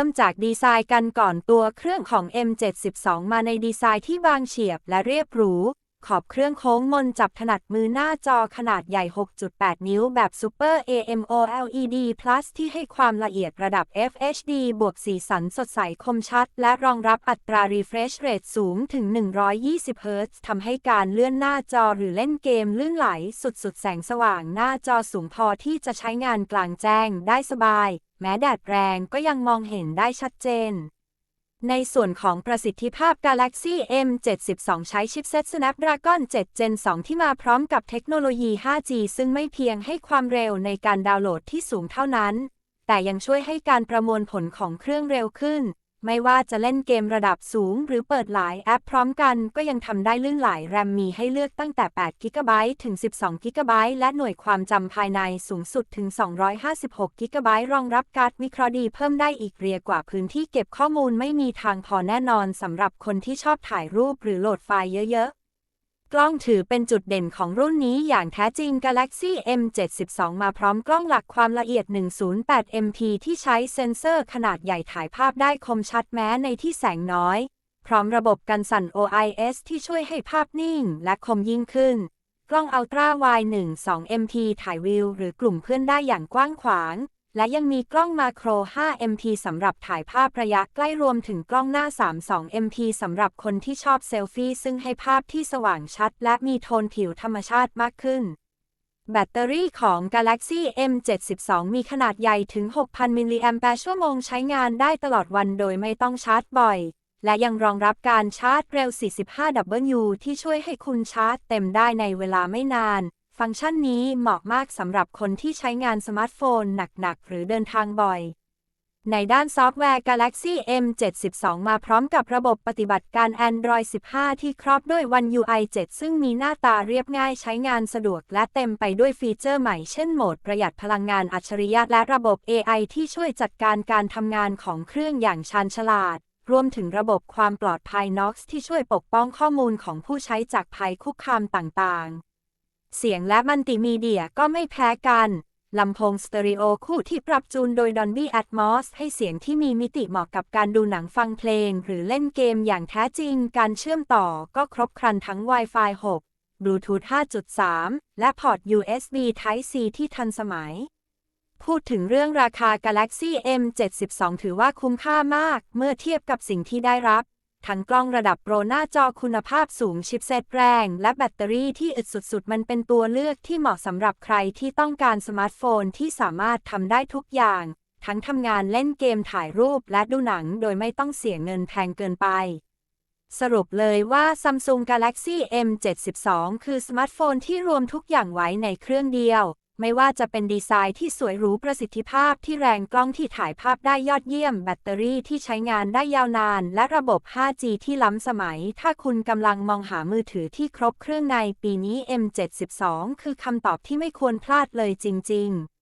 ริ่มจากดีไซน์กันก่อนตัวเครื่องของ M72 มาในดีไซน์ที่บางเฉียบและเรียบหรู ขอบเครื่องโค้งมนจับถนัดมือหน้าจอขนาดใหญ่ 6.8 นิ้วแบบ Super AMOLED Plus ที่ให้ความละเอียดระดับ FHD บวกสีสันสดใสคมชัด และรองรับอัตรา refresh rate สูงถึง 120 Hz ทำให้การเลื่อนหน้าจอหรือเล่นเกมลื่นไหลสุดๆ แสงสว่างหน้าจอสูงพอที่จะใช้งานกลางแจ้งได้สบาย แม้แดดแรงก็ยังมองเห็นได้ชัดเจน ในส่วนของประสิทธิภาพ Galaxy M72 ใช้ชิปเซ็ต Snapdragon 7 Gen 2 ที่มาพร้อมกับเทคโนโลยี 5G ซึ่งไม่เพียงให้ความเร็วในการดาวน์โหลดที่สูงเท่านั้น แต่ยังช่วยให้การประมวลผลของเครื่องเร็วขึ้น ไม่ว่าจะเล่นเกมระดับสูงหรือเปิดหลายแอปพร้อมกันก็ยังทำได้ลื่นไหลแรมมีให้เลือกตั้งแต่8 g b ถึง 12 g b และหน่วยความจำภายในสูงสุดถึง 256 g b รองรับการ์ดวิเคราะห์ดีเพิ่มได้อีกเรียกว่าพื้นที่เก็บข้อมูลไม่มีทางพอแน่นอนสำหรับคนที่ชอบถ่ายรูปหรือโหลดไฟล์เยอะๆ กล้องถือเป็นจุดเด่นของรุ่นนี้อย่างแท้จริง Galaxy M72 มาพร้อมกล้องหลักความละเอียด 108 MP ที่ใช้เซ็นเซอร์ขนาดใหญ่ถ่ายภาพได้คมชัดแม้ในที่แสงน้อย พร้อมระบบกันสั่น OIS ที่ช่วยให้ภาพนิ่งและคมยิ่งขึ้น กล้อง Ultra Wide 12 MP ถ่ายวิวหรือกลุ่มเพื่อนได้อย่างกว้างขวาง และยังมีกล้องมาโคร 5 MP สำหรับถ่ายภาพระยะใกล้รวมถึงกล้องหน้า 32 MP สำหรับคนที่ชอบเซลฟี่ซึ่งให้ภาพที่สว่างชัด และมีโทนผิวธรรมชาติมากขึ้น แบตเตอรี่ของ Galaxy M72 มีขนาดใหญ่ถึง 6,000 มิลลิแอมแปร์ชั่วโมงใช้งานได้ตลอดวันโดยไม่ต้องชาร์จบ่อย และยังรองรับการชาร์จเร็ว 45W ที่ช่วยให้คุณชาร์จเต็มได้ในเวลาไม่นาน ฟังก์ชันนี้เหมาะมากสำหรับคนที่ใช้งานสมาร์ทโฟนหนัก ๆ หรือเดินทางบ่อย ในด้านซอฟต์แวร์ Galaxy M72 มาพร้อมกับระบบปฏิบัติการ Android 15 ที่ครอบด้วย One UI 7 ซึ่งมีหน้าตาเรียบง่ายใช้งานสะดวกและเต็มไปด้วยฟีเจอร์ใหม่ เช่นโหมดประหยัดพลังงานอัจฉริยะและระบบ AI ที่ช่วยจัดการการทำงานของเครื่องอย่างชาญฉลาดรวมถึงระบบความปลอดภัย Knox ที่ช่วยปกป้องข้อมูลของผู้ใช้จากภัยคุกคามต่างๆ เสียงและมัลติมีเดียก็ไม่แพ้กัน ลำโพงสเตอริโอคู่ที่ปรับจูนโดย Dolby Atmos ให้เสียงที่มีมิติเหมาะกับการดูหนังฟังเพลง หรือเล่นเกมอย่างแท้จริง การเชื่อมต่อก็ครบครันทั้ง Wi-Fi 6 Bluetooth 5.3 และพอร์ต USB Type C ที่ทันสมัยพูดถึงเรื่องราคา Galaxy M72 ถือว่าคุ้มค่ามาก เมื่อเทียบกับสิ่งที่ได้รับ ทั้งกล้องระดับโปรหน้าจอคุณภาพสูงชิปเซตแรง และแบตเตอรี่ที่อึดสุดๆ มันเป็นตัวเลือกที่เหมาะสำหรับใครที่ต้องการสมาร์ทโฟนที่สามารถทำได้ทุกอย่าง ทั้งทำงานเล่นเกมถ่ายรูปและดูหนังโดยไม่ต้องเสียเงินแพงเกินไป สรุปเลยว่า Samsung Galaxy M72 คือสมาร์ทโฟนที่รวมทุกอย่างไว้ในเครื่องเดียว ไม่ว่าจะเป็นดีไซน์ที่สวยหรูประสิทธิภาพที่แรงกล้องที่ถ่ายภาพได้ยอดเยี่ยม แบตเตอรี่ที่ใช้งานได้ยาวนาน และระบบ 5G ที่ล้ำสมัย ถ้าคุณกำลังมองหามือถือที่ครบเครื่องในปีนี้ M72 คือคำตอบที่ไม่ควรพลาดเลยจริง ๆ